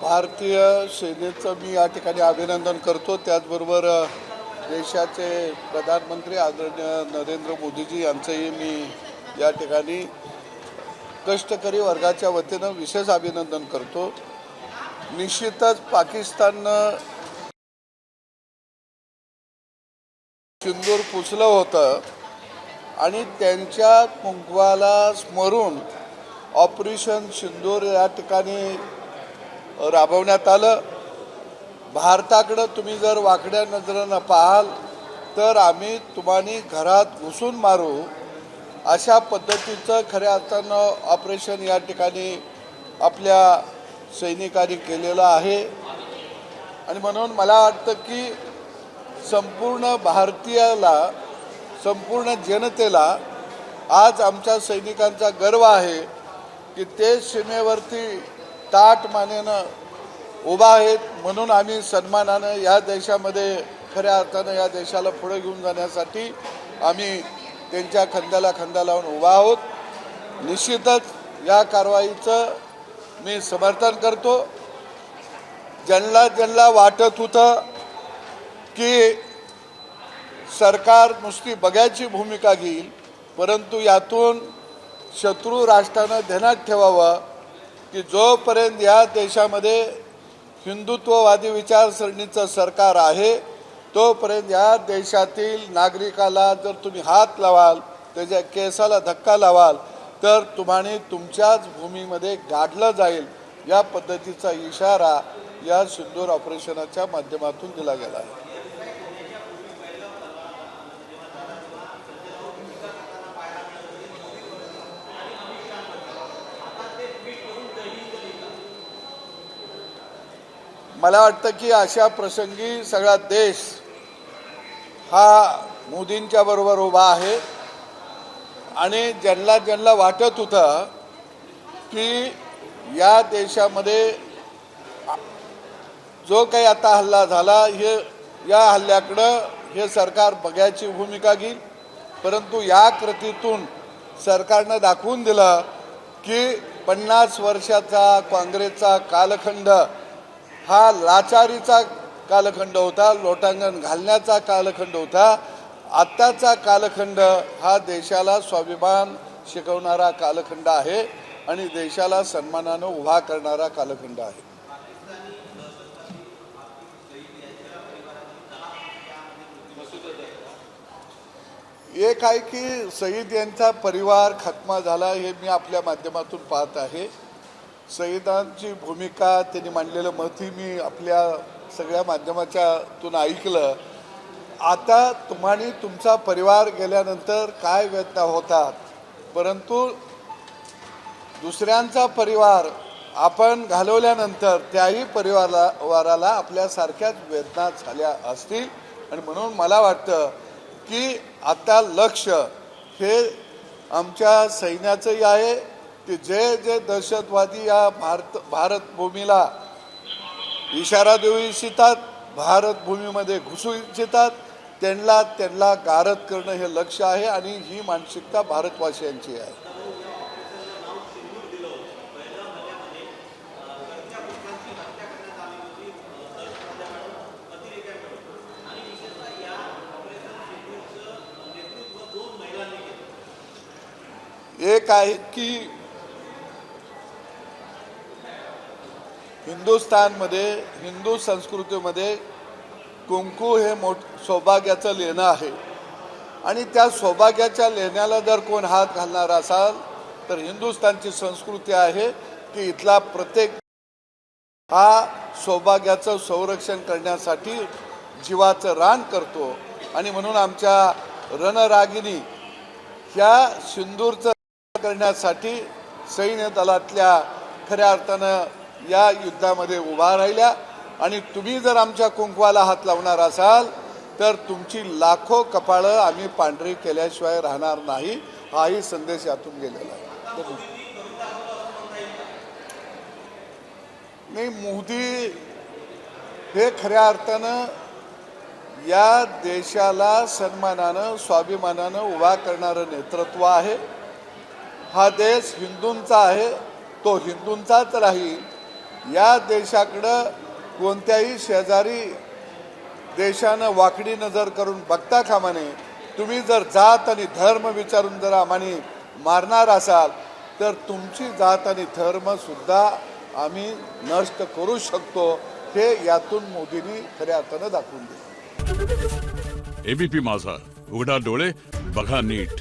भारतीय सेनेचं मी या ठिकाणी अभिनंदन करतो. त्याचबरोबर देशाचे प्रधानमंत्री आदरणीय नरेंद्र मोदीजी यांचंही मी या ठिकाणी कष्टकरी वर्गाच्या वतीनं विशेष अभिनंदन करतो. निश्चितच पाकिस्ताननं सिंदूर पुसलं होतं आणि त्यांच्या कुंकवाला स्मरून ऑपरेशन सिंदूर या ठिकाणी राबवण्यात आलं. भारताकडं तुम्ही जर वाकड्या नजरेनं पाहाल तर आम्ही तुम्हाला घरात घुसून मारू. अशा पद्धतीचं खऱ्या अर्थानं ऑपरेशन या ठिकाणी आपल्या सैनिकांनी केलेलं आहे. आणि म्हणून मला वाटतं की संपूर्ण भारतीयाला संपूर्ण जनतेला आज आमच्या सैनिकांचा गर्व आहे की ते सीमेवरती ताट मानेनं उभा आहेत म्हणून आम्ही सन्मानानं या देशामध्ये खऱ्या अर्थानं या देशाला पुढे घेऊन जाण्यासाठी आम्ही त्यांच्या खांद्याला खांदा लावून उभा आहोत. निश्चितच या कारवाईचं मी समर्थन करतो. ज्यांना ज्यांना वाटत होतं की सरकार नुसती बघायची भूमिका घेईल परंतु यातून शत्रू राष्ट्रानं ध्यानात ठेवावं की जोपर्यंत या देशामध्ये हिंदुत्ववादी विचारसरणीचं सरकार आहे तोपर्यंत या देशातील नागरिकाला जर तुम्ही हात लावाल त्याच्या केसाला धक्का लावाल तर तुम्हाला तुमच्याच भूमीमध्ये गाडलं जाईल. या पद्धतीचा इशारा या सिंदूर ऑपरेशनाच्या माध्यमातून दिला गेला आहे. मला वाटतं की अशा प्रसंगी सगळा देश हा मोदींच्या बरोबर उभा आहे. आणि ज्यांना ज्यांना वाटत होतं की या देशामध्ये जो काही आता हल्ला झाला हे या हल्ल्याकडं हे सरकार बघायची भूमिका घेईल. परंतु या कृतीतून सरकारनं दाखवून दिलं की पन्नास वर्षाचा काँग्रेसचा कालखंड हा लाचारीचा कालखंड होता लोटांगण घालण्याचा कालखंड होता. आत्ताचा कालखंड हा देशाला स्वाभिमान शिकवणारा कालखंड आहे आणि देशाला सन्मानानं उभा करणारा कालखंड आहे. एक आहे की सईद यांचा परिवार खत्मा झाला हे मी आपल्या माध्यमातून पाहत आहे. संहितांची भूमिका त्यांनी मांडलेलं मतही मी आपल्या सगळ्या माध्यमाच्यातून ऐकलं. आता तुम्हाला तुमचा परिवार गेल्यानंतर काय वेदना होतात? परंतु दुसऱ्यांचा परिवार आपण घालवल्यानंतर त्याही परिवाराला आपल्यासारख्याच वेदना झाल्या असतील. आणि म्हणून मला वाटतं की आता लक्ष हे आमच्या सैन्याचंही आहे. की जे जे दहशतवादी या भारत भारत भूमीला इशारा देऊ इच्छितात भारत भूमीमध्ये घुसू इच्छितात त्यांना त्यांना गारद करणं हे लक्ष आहे आणि ही मानसिकता भारतवासियांची आहे. एक आहे की हिंदुस्थानमध्ये हिंदू संस्कृतीमध्ये कुंकू हे मोठ सौभाग्याचं लेणं आहे. आणि त्या सौभाग्याच्या लेण्याला जर कोण हात घालणार असाल तर हिंदुस्थानची संस्कृती आहे की इथला प्रत्येक हा सौभाग्याचं संरक्षण करण्यासाठी जीवाचं रान करतो. आणि म्हणून आमच्या रणरागिनी ह्या सिंदूरचं करण्यासाठी सैन्य दलातल्या खऱ्या अर्थानं या युद्धामध्ये उभा राहिल्या. आणि तुम्ही जर आमच्या कुंकवाला हात लावणार असाल तर तुमची लाखो कपाळं आम्ही पांढरी केल्याशिवाय राहणार नाही. हाही संदेश यातून गेलेला आहे. नाही मोदी हे खऱ्या अर्थानं या देशाला सन्मानानं स्वाभिमानानं उभा करणारं नेतृत्व आहे. हा देश हिंदूंचा आहे. तो हिंदूंचाच राहील. या देशाकडं कोणत्याही शेजारी देशानं वाकडी नजर करून बघता कामा नये. तुम्ही जर जात आणि धर्म विचारून जर आम्हाने मारणार असाल तर तुमची जात आणि धर्मसुद्धा आम्ही नष्ट करू शकतो हे यातून मोदींनी खऱ्या अर्थानं दाखवून दिलं. एबीपी माझा. उघडा डोळे बघा नीट.